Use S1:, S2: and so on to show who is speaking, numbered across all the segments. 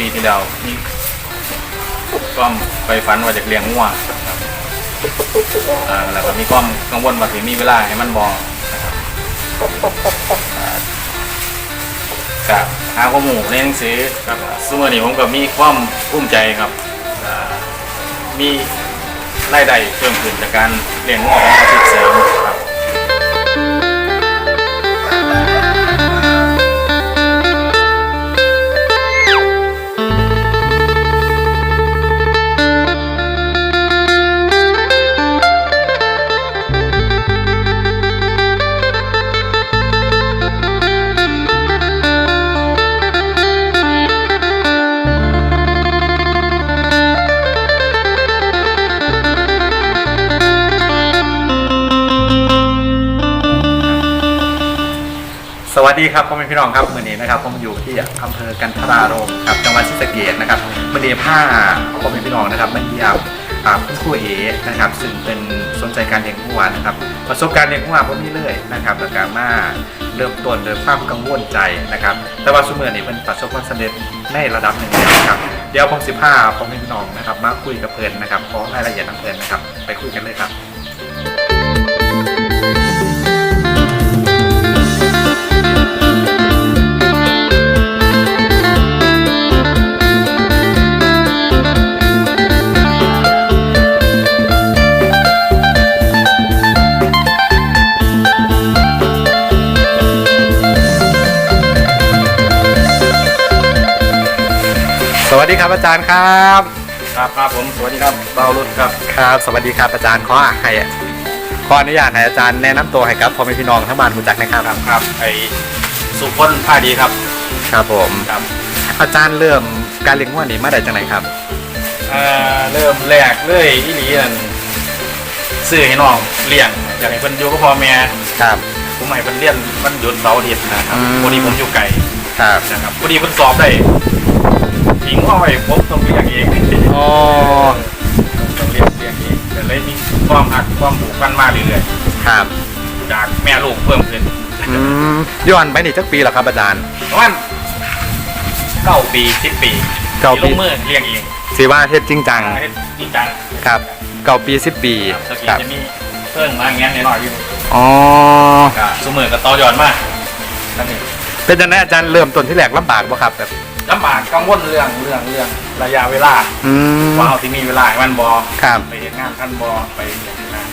S1: ปีที่แล้วนี่ความไปฝันว่าจะเลี้ยงงัวครับอ่าแล้วก็มีความกังวลว่าสิมีเวลาให้มันบอนะครับอ่ากับหาข้อมูลในหนังสือครับซึ่งวันนี้ผมก็มีความภูมิใจครับอ่ามีรายได้เพิ่มขึ้นจากการเลี้ยงงัวของอาชีพเสริม
S2: ดีครับพ่อแม่พี่น้องครับมื่อนี้นะครับผมอยู่ที่อำเภอกันทรารมครับจังหวัดศรีสะเกษนะครับมื่อนี้ผ้าพ่อแม่พี่น้องนะครับมาเยี่ยมาคุณครูเอนะครับซึ่งเป็นสนใจการเลี้ยงวัวนะครับ ประสบการณ์เลี้ยงวัวผมมีเลยนะครับแล้วก็มาเริ่มต้นโดยความกังวลใจนะครับ แต่ว่าสมือนี้เป็นประสบความสำเร็จในระดับหนึ่งแล้วนะครับเดี๋ยวผมสิผ้าพ่อแม่พี่น้องนะครับ มาคุยกับเพื่อนนะครับขอรายละเอียดน้ำเพื่อนนะครับ ไปคุยกันเลยครับ ดีครับอาจารย์ครับ
S1: ครับครับผมสวัสดีครับเบารุดครับ
S2: ครับ สวัสดีครับอาจารย์ขอให้ขออนุญาตให้อาจารย์แนะนำตัวให้กับพ่อแม่พี่น้องทั้งบ้านรู้จักนะครับ
S1: ครับครับไอสุพลผ้าดีครับ
S2: ครับผม
S1: ครับ
S2: อาจารย์เริ่มการเลี้ยงวัวนี่มาได้จังไหนครับ
S1: เอ่อเริ่มแรกเลยอีหลีนั่นซื้อให้น้องเลี้ยงอยากให้เพิ่นอยู่กับพ่อแม่
S2: ครับ
S1: ผมให้เพิ่นเรียนมันหยุดเสาร์อาทิตย์นะครับ
S2: อืม
S1: พอดีผมอยู่ไกล
S2: ครับ
S1: นะครับพอดีเพิ่นสอบได้ ทิ้งเอาไว้ผมต้องเลี้ยงเอง
S2: อ๋อ
S1: ต้องเลี้ยงเลี้ยงเองแต่เลยมีความหักความผูกพันมาเรื่อย
S2: ครับ
S1: ๆจากแม่ลูกเพิ่มขึ้น
S2: อืมย้อนไปนี่จักปีแล้วครับอาจารย์
S1: ประมาณเก้าปีสิบปี
S2: เก้าปี
S1: ที่ลงมือเลี้ยงเอง
S2: สิว่าเฮ็ดจริงจัง
S1: เฮ็ดจริงจัง
S2: ครับเก้าปีสิบปี
S1: ครับสกี
S2: ครับ
S1: จะมีเพิ่งมาอย่างเงี้ยหน่อยๆอยู่
S2: อ๋อ
S1: กับสมือกับต่อยอนมากนั่นเอง
S2: เป็นจังไดอาจารย์เริ่มต้นที่แรกลำบากบ่ครับแบบ
S1: ลำบากกังวลเรื่องเรื่องเรื่องระยะเวลา
S2: อืม
S1: ว่าเอาที่มีเวลาให้มันบอ
S2: ครับ
S1: ไปเห็นงานท่านบอไปเห็นงาน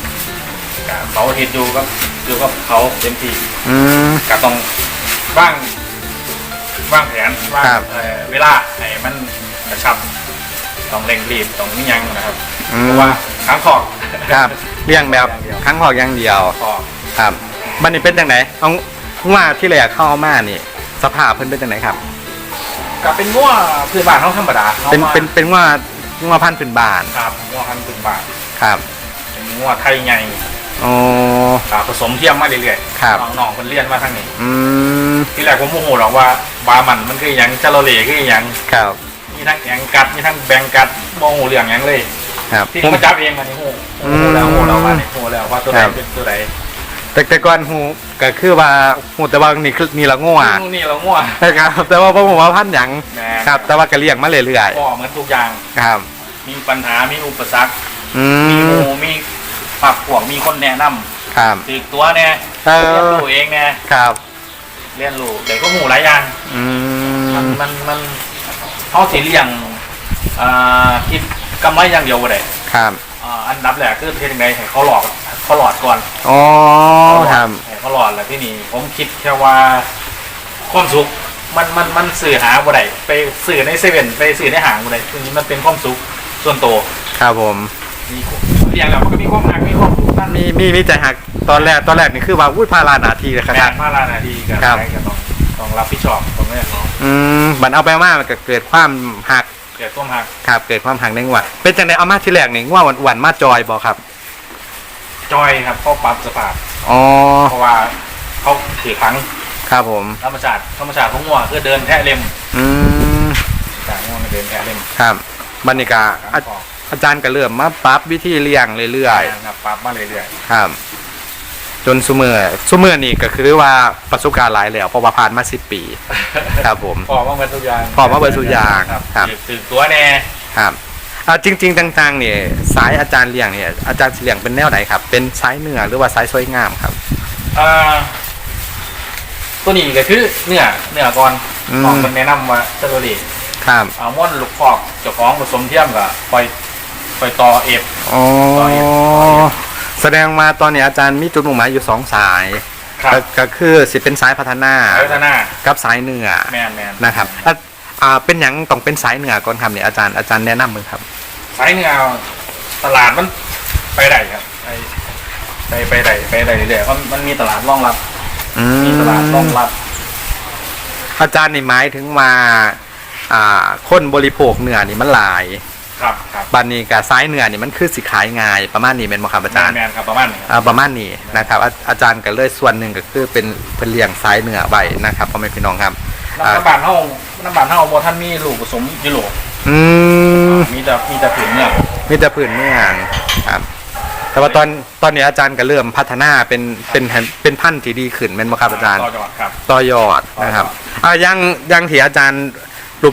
S1: กับเขาเห็นอยู่กับอยู่กับเขาเต็มที่
S2: อืม
S1: ก็ต้องว่างว่างแผนว่าง
S2: ครับ
S1: เอ่อเวลาให้มันกระชับต้องเร่งรีบต้องนิยังนะครับ
S2: อื
S1: เพ
S2: ม
S1: ราะว่าค้างคอก
S2: ครับเลี้ยงแบบครั้งหอกอย่างเดียว
S1: คอก
S2: ครับมันนี่เป็นจังไหนเอาว่าที่แรกเข้ามานี่ สภาพเพิ่นเป็นจังไหนครับ
S1: กับเป็นง้วพื้นบ้านเขาธรรมดาขา
S2: เป็น
S1: มา
S2: เป็นเป็นว่าว่าพันธุ์พื้นบ้าน
S1: ครับง้วพันธุ์พื้นบ้าน
S2: ครับ
S1: เป็นง้วไทยใหญ่
S2: อ๋อ
S1: กับผสมเทียมมาเรื่อยๆ
S2: ครับ
S1: น้องๆคนเลี้ยนมาทางนี้
S2: อืม
S1: ที่แรกผมโมโหหรอกว่าบามันมันคือหยังจาโรเลคือหยัง
S2: ครับ
S1: มีทั้งแองกัดมีทั้งแบงกัดโมโหเรื่องหยังเลย
S2: ครับ
S1: ที่
S2: ผม
S1: เขาจับเองมันนี่โห
S2: อื
S1: โห
S2: ม
S1: แล้วโหแล้วว่าเนี่ยโหแล้วว่าตัวไหน
S2: ครับ
S1: เป็นตัวไหน
S2: แต่แต่ก่อนหูก็คือว่าหูแต่ว่านี่คือนี่ละง่ว
S1: นี่เราง่ว
S2: นะครับ แต่ว่าผมว่าพันธุ์หยัง
S1: แหม
S2: ครับ แต่ว่าก็เลี้ยงมาเรื่อย
S1: ก็เหมือนทุกอย่าง
S2: ๆครับ
S1: มีปัญหา มีอุปสรรค
S2: อื
S1: มีห
S2: ม
S1: มูมีปักพวกมีคนแนะนำ
S2: ครับ
S1: ตือตัวแน่
S2: เอ
S1: เรียน
S2: อ
S1: รู้เองแน่
S2: ครับ
S1: เรียนรู้เด็กก็หมูหลายอย่าง
S2: อื
S1: มัน
S2: ม
S1: มันมันเขาสิเลี้ยงอ่าคิดกำไรอย่างเดียวบ่ได้
S2: ครับ
S1: อ่าอันดับแรกคือเทยังไงให้เขาหลอก เขาหลอดก่อน
S2: อ๋อ
S1: เขาหลอด
S2: ครับ
S1: ให้เขาหลอดแล้วที่นี่ผมคิดแค่ว่าความสุขมันมันมันสื่อหาบ่ได้ไปสื่อในเซเว่นไปสื่อในห้างบ่ได้ทีนี้มันเป็นความสุขส่วนตัว
S2: ครับผม
S1: มีเลี้ยงแล้วมันก็มีความหักมีความสุขนั่น
S2: มีมีมีใจหักตอนแรกตอนแรกนี่คือว่าอุ้ยพาราหนาทีเลยข
S1: แม่
S2: นาด
S1: มาลานาทีกัน
S2: ครับ
S1: ใครก็ต้องต้องรับผิดชอบตรงนี้เนาะ
S2: อืมบันเอาไปมามันก็เกิดความหัก
S1: เกิดความหัก
S2: ครับเกิดความหักในงวดเป็นจังไดเอามาที่แรกนี่ว่าวันวันๆมาจอยบอครับ
S1: จอยครับเขาปรับสภาพ
S2: อ๋อ
S1: เพราะว่าเขาถือครั้ง
S2: ครับผม
S1: ธรรมชาติธรรมชาติของงัวคือเดินแทะเล็ม
S2: อืม
S1: จากงัวมันเดินแทะเล็ม
S2: ครับบันนิกาอาอาจารย์ก็เริ่มมาปรับวิธีเลี้ยงเรื่อย
S1: ครับปรับมาเรื่อย
S2: ๆครับ
S1: ๆจ
S2: จนซุมือซุมือนี่ก็คือว่าประสบการณ์หลายแล้วเพราะว่าผ่านมาสิปี ครับผม
S1: พอมาเบิดทุกอย่าง
S2: พอมาเบิดทุกอย่าง
S1: ครับ
S2: ครับ
S1: ตื่นตัวแน่
S2: ครับ อ่าจริง ๆต่างๆเนี่ยสายอาจารย์เลี้ยงเนี่ยอาจารย์สิเลี้ยงเป็นแนวไหนครับ เป็นสายเนื้อหรือว่าสายสวยงามครับ
S1: อ่า ตัวนี้ก็คือเนื้อเนื้อก่อน
S2: อืม
S1: ของมันแนะนำว่าเซโรดี
S2: ครับ
S1: เอาม่อนลูกคอกเจ้าของผสมเทียมกับปล่อยปล่อยต่อเอฟ
S2: อ๋อ
S1: ต่ออีก
S2: แสดงมาตอนนี้อาจารย์มีจุดมุ่งหมายอยู่สองสาย
S1: ครับ
S2: ก็ก็คือสิเป็นสายพัฒนา
S1: พัฒนา
S2: กับสายเนื้อ
S1: แมนแมน
S2: นะครับอะ อ่าเป็นหยังต้องเป็นสายเนื้อก่อนครับเนี่ยอาจารย์อาจารย์แนะนำมึงครับ
S1: สายเนื้อตลาดมันไปได้ครับไปไปไปได้ไปได้เรื่อยๆเพราะมันมีตลาดรองรับ
S2: อื
S1: มีตลาดรองรับ
S2: อาจารย์นี่หมายถึงว่าอ่าคนบริโภคเนื้อนี่มันหลาย
S1: ครับครับ
S2: บันนี้กับสายเนื้อนี่มันคือสิขายง่ายประมาณนี้เป็นบ่ครับอาจารย์
S1: แมนครับประมาณนี้ครับ
S2: อ่าประมาณนี้นะครับอาอาจารย์ก็เลยส่วนหนึ่งก็คือเป็นเพิ่นเลี้ยงสายเนื้อไว้นะครับพ่อแม่พี่น้องครับ อ่า
S1: น้ำบานเฮาน้ำบานเฮาบ่ท่านมีลูกผสมยุโรป
S2: อืม
S1: มีแต่มีแต่ผืนเนื้อ
S2: มีแต่พื้นเมืองครับ แต่ว่าตอนตอนนี้อาจารย์ก็เริ่มพัฒนาเป็นเป็นเป็นพันธุ์ที่ดีขึ้นเป็นบ่ครับอาจารย์
S1: ต่อจังหวัดครับ
S2: ต่อยอดนะครับอ่ายังยังที่อาจารย์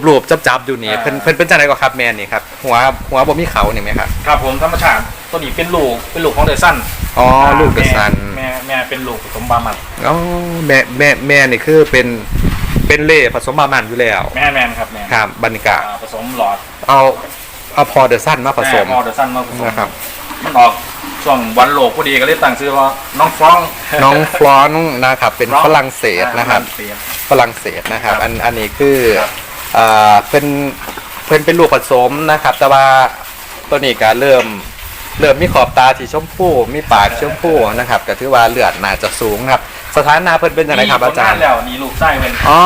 S2: รูปๆจับๆอยู่นี่
S1: อ่า
S2: เพิ่นเพิ่นเป็นจังไดก็ครับแม่นี่ครับหัวหัวบ่มีเขานี่ไหมครับ
S1: ครับผมธรรมชาติตัวนี้เป็นลูกเป็นลูกของเดซัน
S2: อ๋อลูกเดอะซัน
S1: แม่แม่เป็นลูกผสมบามัน
S2: อ๋อแม่แม่แม่นี่คือเป็น เป็นเล่ผสมบามันอยู่แล้ว
S1: แม่แมนครับแม่
S2: ครับบรรยากาศ
S1: อ่าผสมหลอด
S2: เอาเอาพอเดอะซันมาผสม
S1: แพอเดซันมาผสม
S2: นะครับ
S1: มันออกช่วงวันโลกพอดีก็เลยตั้งชื่อว่าน้องฟรอง
S2: น้องฟลอนนะครับเป็นฝรั่งเศสนะครับ
S1: ฝงเศส
S2: ฝรั่งเศสนะครับ
S1: ครับ
S2: อันอันนี้คือ
S1: ครับ
S2: เอ่อเป็นเพิ่นเป็นลูกผสมนะครับ แต่ว่าตัวนี้ก็เริ่มเริ่มมีขอบตาที่ชมพูมีปากชมพูนะครับก็ถือว่าเลือดน่าจะสูงครับ สถานะเพิ่นเป็นยังไงครับอาจารย์
S1: ผลงนแล้วนี่ลูกไส้เป็น
S2: อ๋อ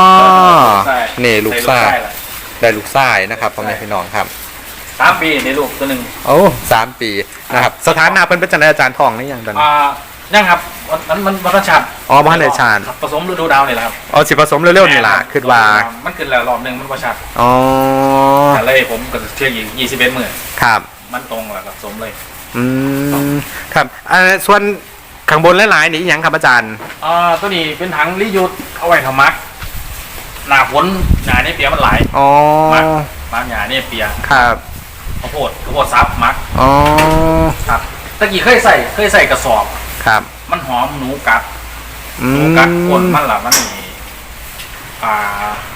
S1: ลูกไส้
S2: นี่ลูก
S1: ได้
S2: ไส้
S1: แล้ว
S2: ได้ลูกไส้นะครับพ่อแม่พี่น้องครับ
S1: สามปีในลูกตัวหนึ่ง
S2: โอ้สามปีนะครับสถานะเพิ่นเป็นจังไดอาจารย์ทองนี่ยังตอนนี้
S1: อ่ายังครับวันนั้นมันวัฒนชาติ
S2: อ๋อบ่ทันได้ชาติ
S1: ครับผสมฤดูดาวนี่แหละครับ
S2: เอาสิผสมเร็วๆนี่ล่ะคิดว่า
S1: มันขึ้นแล้วรอบหนึ่งมันประชัด
S2: อ๋อ
S1: แต่เลยผมก็เที่ยงอีกยี่สิบเอ็ดหมื่น
S2: ครับ
S1: มันตรงแล้วกับสมเลย
S2: อืมครับอ่าส่วน ข้างบนหลายๆนี่อิหยังครับอาจารย์
S1: อ่าตัวนี้เป็นถังลิยุดเอาไว้ทำมักหนาฝนหนาเนี่ยเปียมันไหลาย
S2: อ๋อ
S1: มักบางหนาเนี่ยเปีย
S2: ครับ
S1: ข้าวโพดข้าวโพดซับมัก
S2: อ๋อ
S1: ครับตะกี้เคยใส่เคยใส่กระสอบ
S2: ครับ
S1: มันหอมหนูกัด
S2: อื
S1: หนู
S2: ม
S1: กัดคนมันล่ะมันนี่อ่า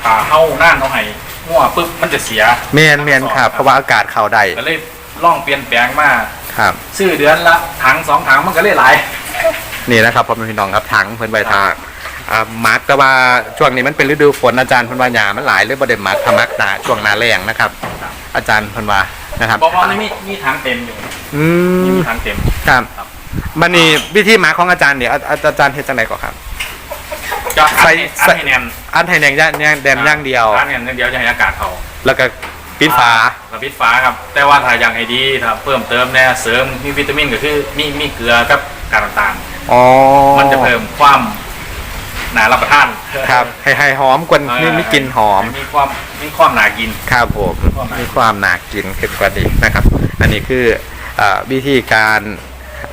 S1: อ่าเฮาน่านเอาให้งัวปึ๊บมันจะเสีย
S2: เมียนเมียนครับ เพราะว่าอากาศเข้าได้
S1: ก็เลยล่องเปลี่ยนแปลงมา
S2: ครับ
S1: ซื้อเดือนละถังสองถังมันก็เลยหลาย
S2: นี่นะครับพ่อแม่พี่น้องครับถังเพิ่นใบทางอ่ามักแต่ว่าช่วงนี้มันเป็นฤดูฝนอาจารย์เพิ่นว่าหญ้ามันหลายเลยบ่ได้มักถ้ามักหนาช่วงหน้าแล้งนะครับ อาจารย์เพิ่นว่านะครับ
S1: บอกว่ามันมีมีถังเต็มอยู่
S2: อื
S1: มี
S2: ม
S1: มีถังเต็ม
S2: ครับ
S1: ครับ
S2: มันนี่วิธีหมาของอาจารย์เนี่ยอาอาอาจารย์เฮ็ดจังไดก่อนครับ
S1: จะ
S2: ใส่
S1: อัน
S2: ใส่
S1: ให้แนน
S2: อันไทยแดงย่างย่างแดงย่างเดียว
S1: อันให้แนนเดียวจะให้อากาศเขา
S2: แล้วก็ ปิดฝา
S1: ระปิดฟ้าครับ แต่ว่าถ้าอยากให้ดีถ้าเพิ่มเติมแน่เสริมมีวิตามินก็คือมีมีเกลือกับกากต่าง
S2: อ๋อ
S1: ๆมันจะเพิ่มความหนารับประทาน
S2: ครับให้ให้หอมกว่านี่มีกลิ่นหอม
S1: มีความมีความหนากิน
S2: ครับผม
S1: ความหนากิน
S2: มีความหนากินขึ้นกว่าดีนะครับ อันนี้คืออ่าวิธีการ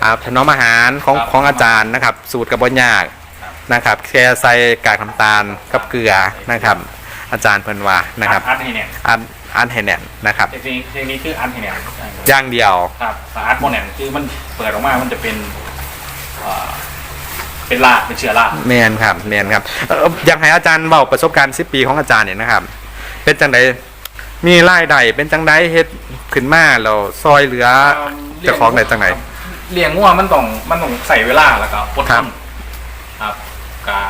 S2: อ่าถนอมอาหารของ
S1: ครับ
S2: ของอาจารย์นะครับ สูตรกระบวนยาก
S1: ครับ
S2: นะครับแค่ใส่กากน้ำตาลกับเกลือนะครับ อาจารย์เพิ่นว่านะครับ
S1: อัดให้แนน
S2: อัน อันให้แน่นนะครับ
S1: เทคนิคเทคนิคคืออัดให้แนน
S2: อย่างเดียว
S1: ครับสาอัดโมแนนคือมันเปิดออกมา มันจะเป็นเอ่อเป็นลาเป็นเชื้อรา
S2: แมนครับแมนครับเอ่ออยากให้อาจารย์เบาประสบการณ์10ปีของอาจารย์เนี่ยนะครับ เป็นจังไดมีรายได้เป็นจังไดเฮ็ดขึ้นมาแล้วซอยเหลือเจ้าของได้จังได
S1: เลี้ยงงัวมันต้องมันต้องใส่เวลาแล้วก็อด
S2: ค
S1: ท
S2: รับ
S1: นครับกา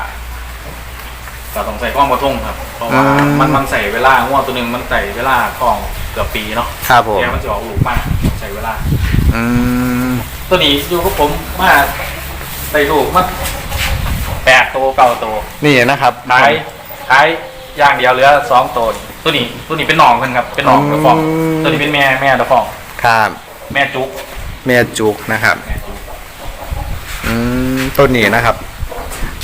S1: ก็ต้องใส่ความอดทนครับเพราะว่า
S2: อืม
S1: มันมันใส่เวลางัวตัวหนึ่งมันใส่เวลาของเกือบปีเนาะ
S2: ครับผม
S1: แกมันจะออกลูกมากใส่เวลา
S2: อืม
S1: ตัวนี้อยู่กับผมมาใส่ลูกมาแปดตัวเก้าตัว
S2: นี่นะครับ
S1: ขายขายอย่างเดียวเหลือสองตัวนี่ตัวนี้ตัวนี้เป็นหนองเพิ่นครับเป็นหนองตะฟองตัวนี้เป็นแม่แม่ตะฟอง
S2: ครับ
S1: แม่จุก
S2: แม่จุกนะครับ
S1: แม่จุก
S2: อืมต้นนี้นะครับ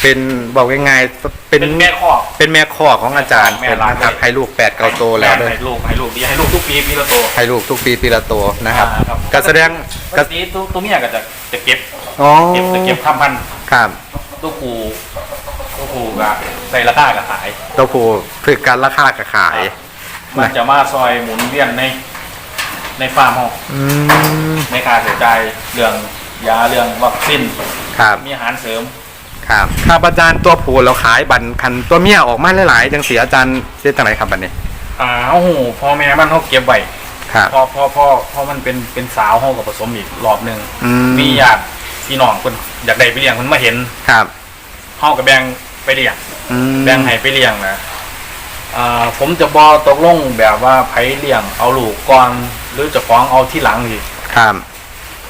S2: เป็นบอกง่ายๆเป็น
S1: เป็นแม่คอก
S2: เป็นแม่ข้อของอาจารย์
S1: แม่
S2: เป็น
S1: ร้าน
S2: นะครับ
S1: เลย
S2: ให้ลูกแปดเก้าโตแล้วด้วย
S1: ให้ลูกให้ลูกดีให้ลูกทุกปีปีละตัว
S2: ให้ลูกทุกปีปีละโตนะครับ
S1: อ่าครับ
S2: ก็แสดง
S1: ป
S2: ก็
S1: กติตัวตัวเมียก็จะจะเก็บ
S2: อ๋อ
S1: เก็บจะเก็บข้ามพันธุ์
S2: ครับ
S1: ตัวผูตัวผูก็ใส่ราคาก็ขาย
S2: ตัวผู้ฝึกการราคากับขาย
S1: มันจะมาซอยหมุนเวียนในในฟาร์มเรา
S2: อืม
S1: ในค่าใช้จ่ายเรื่องยาเรื่องวัคซีน
S2: ครับ
S1: มีอาหารเสริม
S2: ครับครับอาจารย์ตัวผู้เราขายบันคันตัวเมียออกมาหลายๆจังเสียอาจารย์เสียจังไรครับบันนี้
S1: อ่าโอ้โหพ่อแม่มันเขาเก็บไว้
S2: ครับ
S1: พอพอพอพอมันเป็นเป็นสาวเขากับผสมอีกรอบหนึ่ง
S2: อืม
S1: มีญาติพี่น้องคนอยากได้ไปเลี้ยงคนมาเห็น
S2: ครับ
S1: เขากับแบ่งไปเลี้ยง
S2: อืม
S1: แบ่งให้ไปเลี้ยงนะอ่าผมจะบอตกลงแบบว่าไผเลี้ยงเอาลูกก่อนหรือจะฟ้องเอาที่หลังดี
S2: ครับ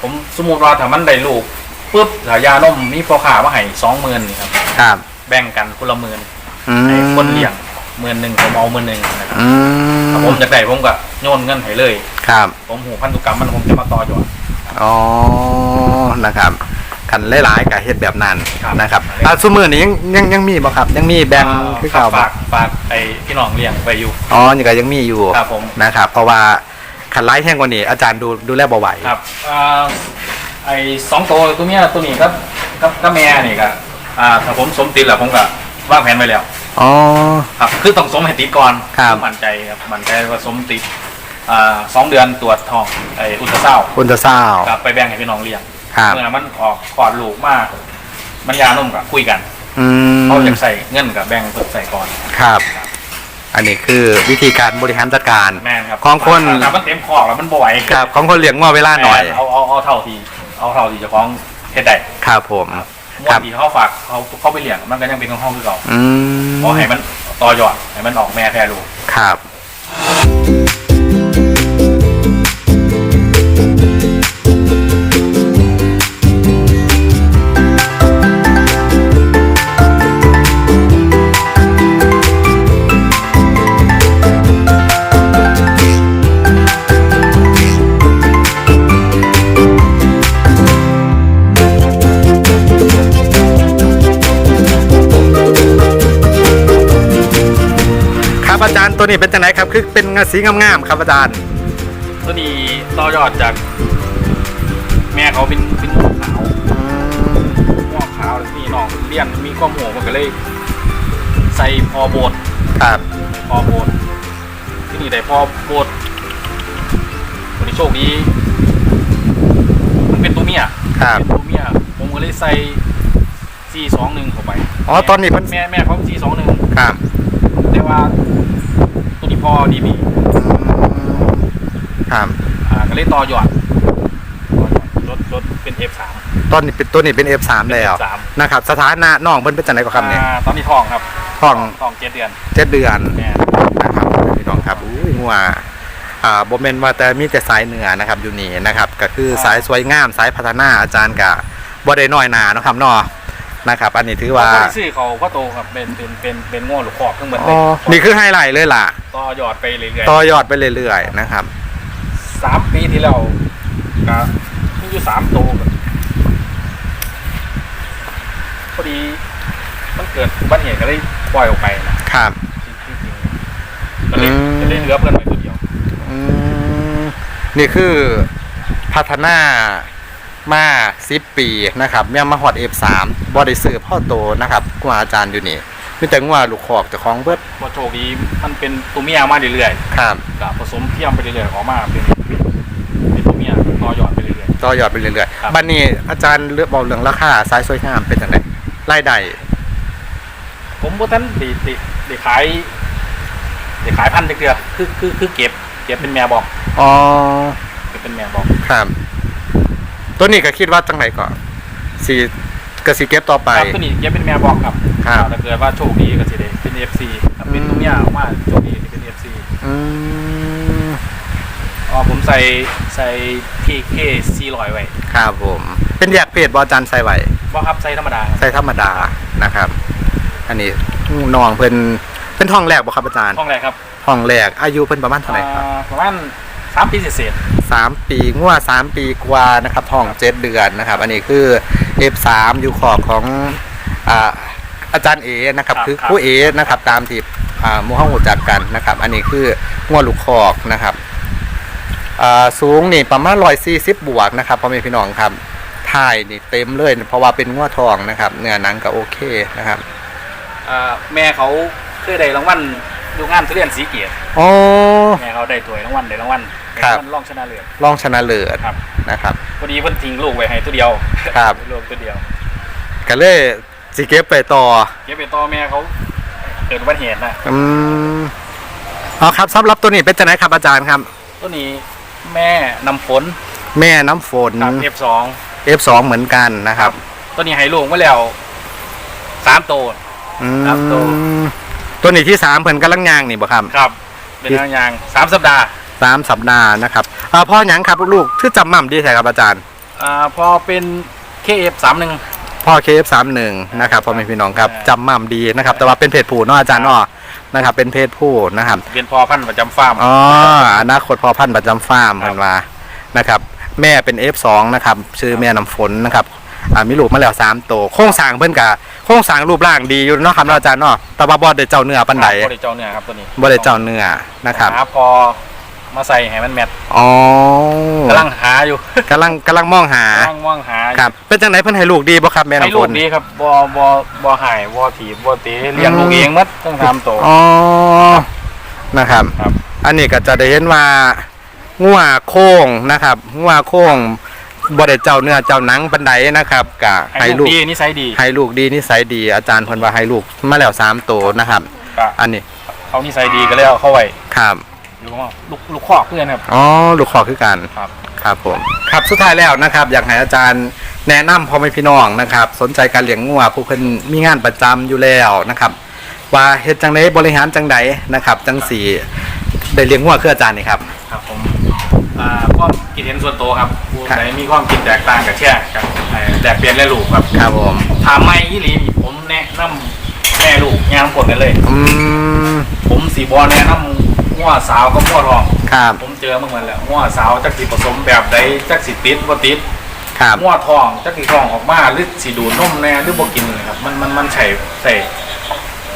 S1: ผมสมมติว่าถ้ามันได้ลูก ปุ๊บถ้ายานมมีพอขามาให้สองหมื่นครับ
S2: ครับ
S1: แบ่งกันคนละหมื่น
S2: อืม
S1: ให้คนเลี้ยงหมื่นหนึ่งผมเอาหมื่นหนึ่งนะครับ
S2: อืม
S1: ถ้าผมอยากได้ผมก็โยนเงินให้เลย
S2: ครับ
S1: ผมหูพันธุกรรมมันคงจะมาต่อยอด
S2: อ๋อ นะครับคันหลายๆกับเฮ็ดแบบนั้น
S1: ครับ
S2: นะครับอ่าซุมือนี้ยังยังยังมีบ่ครับ ยังมีแบ่งคือเก่าบ่
S1: ฝากฝากไอ้พี่น้องเลี้ยงไปอยู่
S2: อ๋อนี่ก็ยังมีอยู่
S1: ครับผม
S2: นะครับ เพราะว่าคันไล่แห้งกว่านี้อาจารย์ดูดูแลบ่ไหว
S1: ครับอ่า ไอ้สองตัวตัวเนี้ยตัวนี้ครับกับกับแม่นี่ก็อ่าถ้าผมสมติดแล้วผมก็วางแผนไว้แล้ว
S2: อ๋อ
S1: ครับคือต้องสมให้ติดก่อน
S2: ครับ
S1: มั่นใจครับมั่นใจว่าสมติดอ่าสองเดือนตรวจทองไอ้อุลตราซาวด์
S2: คุณจะเศร้า
S1: ครับไปแบ่งให้พี่น้องเลี้ยง
S2: ครับ
S1: เมื่อมันออกขอดลูกมาก มันยานมกับคุยกัน
S2: อืม
S1: เขาอยากใส่เงินกับแบ่งเพิ่นใส่ก่อน
S2: ครับ อันนี้คือวิธีการบริหารจัดการ
S1: แม่นครับ
S2: ของคน
S1: ถ้ามันเต็มคอกแล้วมันบ่ไหว
S2: ครับ ของคนเลี้ยงงัวเวลาหน่อย
S1: แม่เอาเอาเอาเท่าที่ เอาเท่าที่เจะฟ้าของเฮ็ดได้
S2: ครับผม
S1: ม้วนที่เขาฝากเขาเขาไปเลี้ยงมันก็ยังเป็นของห้องคือเก่า
S2: อืม
S1: เพราะให้มันต่อยอดให้มันออกแม่แพร่ลูก
S2: ครับครั ตัวนี้เป็นจังไหนครับ คือเป็นงาสีงามๆครับอาจารย์
S1: ตัวนี้ต่อยอดจาก แม่เขาเป็นเป็นหัวขาวหัวขาวแล้วนี่น้องเลี้ยนมีข้อมูลมันก็เลย ใส่พอโบด
S2: ครับ
S1: พอโบดที่นี่ได้พอโบดตัวนี้โชคดีมันเป็นตัวเมีย
S2: ครับ
S1: เป็นตัวเมียผมก็เลยใส่ซีสองหนึ่งเข้าไป
S2: อ๋อตอนนี้เพิ่น
S1: แม่แม่เขาซีสองหนึ่ง
S2: ครับ
S1: แต่ว่า ตัวนี้พอดีบี
S2: ครับ
S1: อ่าก็เลยต่อยอดรถรถเป็น F3
S2: ตอนนี้เป็นตัวนี้เป็น F3 แล้ว
S1: F3
S2: นะครับ สถานะน้องเพิ่นเป็นจังไหนก็ครับเนี่ย
S1: อ่าตอนนี้ทองครับ
S2: ท้อง
S1: ทองเจ็ดเดือน
S2: เจ็ดเดือน
S1: แม่
S2: นะครับพี่น้องครับอุ้ยงัวอ่าบ่แม่นว่าแต่มีแต่สายเหนือนะครับอยู่นี่นะครับ ก็คือสายสวยงามสายพัฒนาอาจารย์ก็บ่ได้น้อยหนาเนาะครับเนาะ นะครับ อันนี้ถือว่า
S1: เขาซื้อเขาพ่อโตครับเป็นเป็นเป็นเป็นง้อหรือขอบทั้งหมดเล
S2: อ๋
S1: ย
S2: อนี่คือไฮไลท์เลยล่ะ
S1: ต่อยอดไปเรื่อย
S2: ต่อยอดไปเรื่อยๆนะครับ
S1: ๆสามปีที่แล้วก็มีอยู่สามตัวแบบพอดีมันเกิดอุบัติเหตุก็เลยปล่อยออกไปนะครับจริงๆก็เลย
S2: อืม
S1: ก็เลยเหลือเพื่อนไว้ตัวเดียว
S2: อืมนี่คือพัฒนา มา10ปีนะครับแม่มาฮอด F3 บ่ได้ซื้อพ่อโตนะครับกว่าอาจารย์อยู่นี่มีแต่งัวลูกคอกเจ้าของเบิด
S1: พอโชคดีมันเป็นตัวเมียมาเรื่อย
S2: ครับ
S1: ๆกับผสมเทียมไปเรื่อยๆออกมาเป็นเป็นตัวเมียต่อยอดไปเรื่อย
S2: ต่อยอดไปเรื่อย
S1: ครับ
S2: ๆบัดนี้อาจารย์เลือกบอกเรื่องราคาสายสวยงามเป็นจังไดรายได้
S1: ๆผมว่าท่านได้ได้ได้ขายได้ขายพันธุ์เดือนคือคือคือเก็บ เก็บเป็นแม่บอก
S2: อ๋อ
S1: เก็บเป็นแม่บอก
S2: ครับ ตัวนี้ก็คิดว่าจังไดก่อนสิก็สิเก็บต่อไป
S1: ครับตัวนี้เก็บเป็นแม่บอกครับ
S2: ครับ
S1: ถ้าเกิดว่าโชคดีก็สิได้เป็น FC ครับเป็นตัวเมียออกมาโชคดีสิเป็น FC
S2: อืม
S1: อ๋อผมใส่ใส่ PK 400ไว้
S2: ครับผม เป็นแยกเพศบ่อาจารย์ใส่ไว้
S1: บ่ครับใส่ธรรมดาครับ
S2: ใส่ธรรมดานะครับ อันนี้น้องเพิ่นเป็นท้องแรกบ่ครับอาจารย์
S1: ห้องแรกครับ
S2: ท้องแรกอายุเพิ่นประมาณเท่าไหร่ครับ
S1: อ่าประมาณ 3ปีเศษ
S2: สามปีงัวสามปีกว่านะครับท้องเจ็ดเดือนนะครับ อันนี้คือ F3 อยู่ขอบของอ่าอาจารย์เอนะครับคือครูเอนะครับ ตามที่อ่าหมู่ห้องหูจักกันนะครับ อันนี้คืองัวลูกคอกนะครับอ่าสูงนี่ประมาณ140บวกนะครับพ่อแม่พี่น้องครับทท้ายนี่เต็มเลย เพราะว่าเป็นงัวทองนะครับ เนื้อหนังก็โอเคนะครับ
S1: อ่าแม่เขาเคยได้รางวัลดูงานทุเรียนสีเกียรติ
S2: โอ้
S1: แม่เขาได้ถ้วยรางวัลได้รางวัลได้
S2: ครับ
S1: รางวัลรองชนะเลิศ
S2: รองชนะเลิศ
S1: ครับ
S2: นะครับ
S1: พอดีเพิ่นทิ้งลูกไว้ให้ตัวเดียว
S2: ครับ
S1: ลูกตัวเดียว
S2: ก็เลยสิเก็บไปต่อ
S1: เก็บไปต่อแม่เขาเกิดอุบัติเหตุนะ
S2: อืมเอาครับสำหรับตัวนี้เป็นจะไหนครับอาจารย์ครับ
S1: ตัวนี้แม่นำฝน
S2: แม่น้ำฝน
S1: ครับ F2
S2: F2 เหมือนกันนะครับ
S1: ตัวนี้ให้ลูกมาแล้วสามตัว
S2: อืม
S1: ครับตัว
S2: ตัวนี้ที่สามเพิ่นกำลังย่างนี่บ่ครับ
S1: ครับ เป็นทางยางสามสัปดาห์
S2: สามสัปดาห์นะครับอ่าพ่อหยังครับลูกๆชื่อจำม่ำดีใช่ครับอาจารย์
S1: อ่าพอเป็น KF31
S2: พ่อ KF31 นะครับพ่อแม่พี่น้องครับ
S1: อ่า
S2: จำม่ำดีนะครับ แต่ว่าเป็นเพศผู้เนาะอาจารย์เนาะนะครับ เป็นเพศผู้นะครับ
S1: เป็นพอพันธุ์ประจำฟาร์ม
S2: อ๋ออนาคตพ่อพันธุ์ประจำฟาร์ม
S1: ครับ
S2: เพิ่นว่านะครับ แม่เป็น F2 นะครับ ชื่อแม่น้ำฝนนะครับอ่ามีลูกมาแล้ว3ตัวโครงสร้างเพิ่นกะโครงสร้างรูปร่างดีอยู่เนาะครับเนาะอาจารย์เนาะแต่ว่าบ่ได้เจ้าเนื้อปานใด
S1: บริเจ้าเนื้อครับตัวนี้
S2: บ่ได้เจ้าเนื้อนะครับ
S1: หาพอ มาใส่ให้มันแมท
S2: อ๋อกำ
S1: ลังหาอยู่
S2: กำลังกำลังมองหา
S1: กำลังมองหาอยู่
S2: ครับ เป็นจังไดเพิ่นให้ลูกดีบ่ครับแม่
S1: ให้
S2: น้ำฝ
S1: ลูก
S2: น
S1: ดีครับบอบอบอหายบอถีบบอเตะเลี้ยงลูกเองหมัดต้องทำตัว
S2: อ๋อนะครับ
S1: ครับ
S2: อันนี้ก็จะได้เห็นว่างัวโค้งนะครับงัวโค้งบ่ได้เจ้าเนื้อเจ้าหนังปานใดนะครับกะ
S1: ให้
S2: ให้
S1: ลู
S2: ลู
S1: ก
S2: ก
S1: ดีนิสัยดี
S2: ให้ลูกดีนิสัยดีอาจารย์เพิ่นว่าให้ลูกมาแล้วสามตัวนะครับ
S1: ก็
S2: อันนี้
S1: เขานิสัยดีก็เลยเอาเข้าไว้
S2: ครับ
S1: ลูกว่าลูกลูกคอกเพื่อนครับ
S2: อ๋อลูกขอคือกัน
S1: ครับ
S2: ครับผม ครับสุดท้ายแล้วนะครับ อยากให้อาจารย์แนะนำพ่อแม่พี่น้องนะครับ สนใจการเลี้ยงงัวผู้เพิ่นมีงานประจำอยู่แล้วนะครับ ว่าเฮ็ดจังไดบริหารจังใดนะครับ จังสีได้เลี้ยงงัวคืออาจารย์นี่ครับ
S1: ครับผมอ่าความคิดเห็นส่วนตัวครับผู้
S2: ครับ
S1: ใดมีความคิดแตกต่างกับแช่กับแตกเปลี่ยนและลูกครับ
S2: ครับผม
S1: ถามไม่ยี่หลีนี่ผมแนะนำแม่ลูกยางผลกันเลย
S2: อืม
S1: ผมสีบอแนะนำ งัวสาวกับงัวทอง
S2: ครับ
S1: ผมเจอมาเหมือนแล้วงัวสาวจักสีผสมแบบใดจักสีติดบ่ติด
S2: ครับ
S1: งัวทองจักสีทองออกมาหรือสีดูดนมแน่หรือบ่กินเลยครับมันมันมันใส่ใส่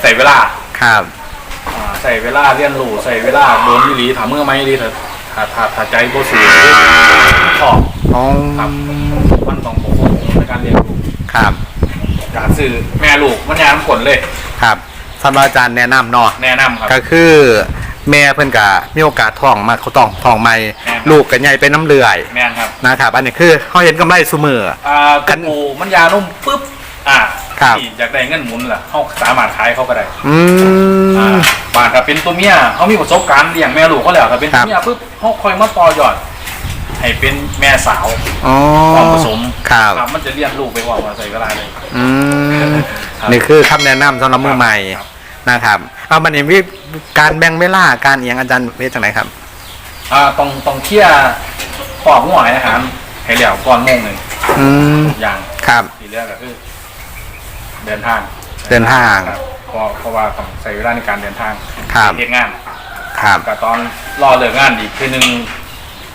S1: ใส่เวลา
S2: ครับ
S1: อ่าใส่เวลาเรียนรู้ใส่เวลาโดนยี่หลีถามเมื่อไหมยี่หลีเถอะถ้าถ้าถ้าใจบ่สูงทอง
S2: อ๋อ
S1: ครับมันต้องปกครองในการเรียนรู้
S2: ครับ
S1: การซื้อแม่ลูกมันยามผลเลย
S2: ครับสำหรับอาจารย์แนะนำเนาะ
S1: แนะนำครับ
S2: ก็คือ แม่เพิ่นก็มีโอกาสท้องมาเขาต้องท้องใหม่
S1: แม่นครับ
S2: ลูกก็ใหญ่เป็นน้ำเลือย
S1: แม่นครับ
S2: นะครับอันนี้คือเขาเห็นกำไรซุมือ
S1: อ่า
S2: กั
S1: ก
S2: น
S1: ระปูมันยานุ่มปุ๊บอ่า
S2: ครับ
S1: ที่อยากได้เงินหมุนล่ะเขาสามารถขายเขาก็ได้
S2: อื
S1: อ่าม บางถ้าเป็นตัวเมียเขามีประสบการณ์เลี้ยงแม่ลูกเขาแล้วถ้าเป็น
S2: ครั
S1: ตัว
S2: บ
S1: เมียปุ๊บเขาคอยมาต่อยอด ให้เป็นแม่สาว
S2: อ๋อ
S1: ความผสม
S2: ครับ
S1: ครับมันจะเลี้ยงลูกไปว่ามาใส่เวลาเลย
S2: อืม
S1: ครับ
S2: นี่คือคำแนะนำสำหรับมือใหม่
S1: ครับ
S2: นะครับ เอาบันนี้วิการแบ่งเวลาการเอียงอาจารย์เวทจากไหนครับ
S1: อ่าต้องต้องเคลียร์ปอกหัวให้อาหารให้แล้วก่อนโมงหนึ่ง
S2: อืม
S1: อย่าง
S2: ครับ
S1: ทีเรื่องก็คือ เดินทาง
S2: เดินทาง
S1: ครับเพราะเพราะว่าต้องใช้เวลาในการเดินทาง
S2: ครับ
S1: เฮ็ดงาน
S2: ครับ
S1: ก็ตอนรอเลิกงานอีกทีหนึง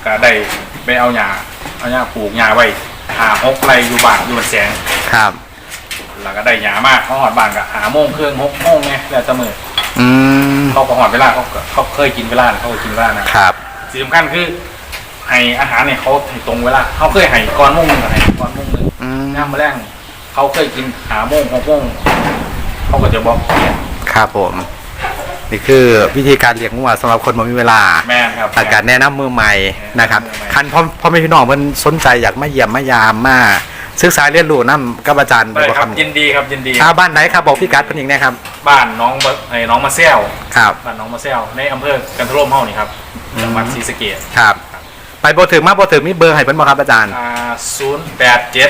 S1: ก็ได้ไปเอาหญ้าเอาหญ้าปลูกหญ้าไว้หาหกไรอยู่บ้านอยู่บนแสง
S2: ครับ
S1: แล้วก็ได้หญ้ามากเขาหอดบ้านก็หาโมงเครื่องหกโมงไงแล้วจะมือ
S2: อืม
S1: เขาก็หอดเวลาเขาก็เขาเคยกินเวลาเขาก็กินเวลานะครับสิ่งสำคัญคือให้อาหารเนี่ยเขาให้ตรงเวลาเขาเคยให้ก่อนโมงหนึ่งก็ให้ก่อนโมงหนึ่ง
S2: อืม
S1: ย่ามมาแรงเขาเคยกินหาโมงหกโมงเขาก็จะบอกเนี่ย
S2: ครับผมนี่คือวิธีการเลี้ยงงัวสำหรับคนบ่มีเวลา
S1: แม่นครับ
S2: อาการแนะนำมือใหม่นะครับ
S1: แนะนำมือใหม่
S2: คันพ่อพ่อแม่พี่น้องเพิ่นสนใจอยากมาเยี่ยมมายามมา ศึกษาเรียนรู้นํกับอาจารย์
S1: ได้
S2: บ่
S1: ครับยินดีครับยินดี
S2: ชาวบ้านไหนครับบอกพี่กัดเพิ่นอีกนะครับ
S1: บ้านน้องบไอ้น้องมาเซล
S2: ครับ
S1: บ้านน้องมาเซลในอำเภอกันทรลมเฮานี่ครับจังหวัดศรีสะเกษ
S2: ครับ ไปบ่ถึงมาบ่ถึงมีเบอร์ให้เพิ่นบ่ครับอาจารย์
S1: อ่าศูนย์แปดเจ็ด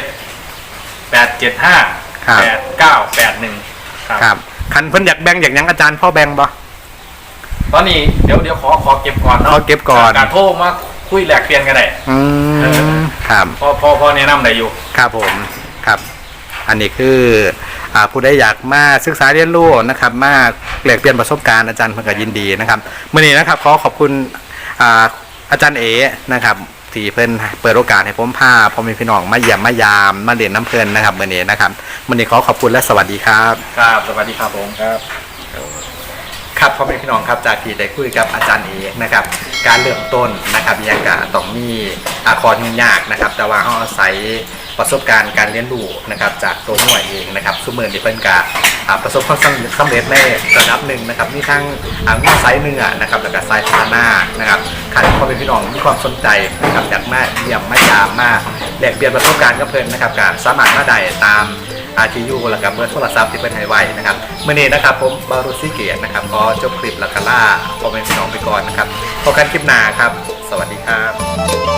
S1: แปดเจ็ดห้า
S2: ครับ
S1: แปดเก้าแปดหนึ่งครับ
S2: ครับคันเพิ่นอยากแบ่งอยากหยังอาจารย์พ่อแบ่งบ่
S1: ตอนนี้เดี๋ยวเดี๋ยวขอขอเก็บก่อนเนาะ
S2: ขอเก็บก่อน
S1: การโทรมา คุยแลกเปลี่ยนกันได้
S2: อืมครับ
S1: พอพอพอแนะนำได้อยู่
S2: ครับผมครับ อันนี้คืออ่าผู้ใดอยากมาศึกษาเรียนรู้นะครับ มาแลกเปลี่ยนประสบการณ์อาจารย์เพิ่นก็ยินดีนะครับมื้อนี้นะครับขอขอบคุณอ่าอาจารย์เอนะครับที่เพิ่นเปิดโอกาสให้ผมพาพ่อแม่พี่น้องมาเยี่ยมมายามมาเรียนน้ำเพลินนะครับมื้อนี้นะครับมื้อนี้ขอขอบคุณและสวัสดีครับ
S1: ครับ สวัสดีครับผมครับ
S2: ครับพ่อแม่พี่น้องครับจากที่ได้คุยกับอาจารย์เอกนะครับ การเริ่มต้นนะครับยังกะต้องมีอาคอร์ยุ่งยากนะครับ แต่ว่าเขาอาศัยประสบการณ์การเรียนรู้นะครับ จากตัวหน่วยเองนะครับสุเมินที่เพิ่นกาประสบความสำเร็จในระดับหนึ่งนะครับมีทั้งอ่างอไซเนื้อนะครับแล้วก็ไซพาหน้านะครับใครพ่อเป็นพี่น้องมีความสนใจนะครับอยากมาเยี่ยมมายามมาแลกเปลี่ยนประสบการณ์กับเพิ่นนะครับการสามารถมาได้ตาม อาทียูแล้วก็เบอร์โทรศัพท์ที่เป็นไฮไว้นะครับเมื่อนี้นะครับผมบารุซี่เกียรตินะครับขอจบคลิปแล้วก็ล่าคอมเม่พี่น้องไปก่อนนะครับพบกันคลิปหน้าครับ สวัสดีครับ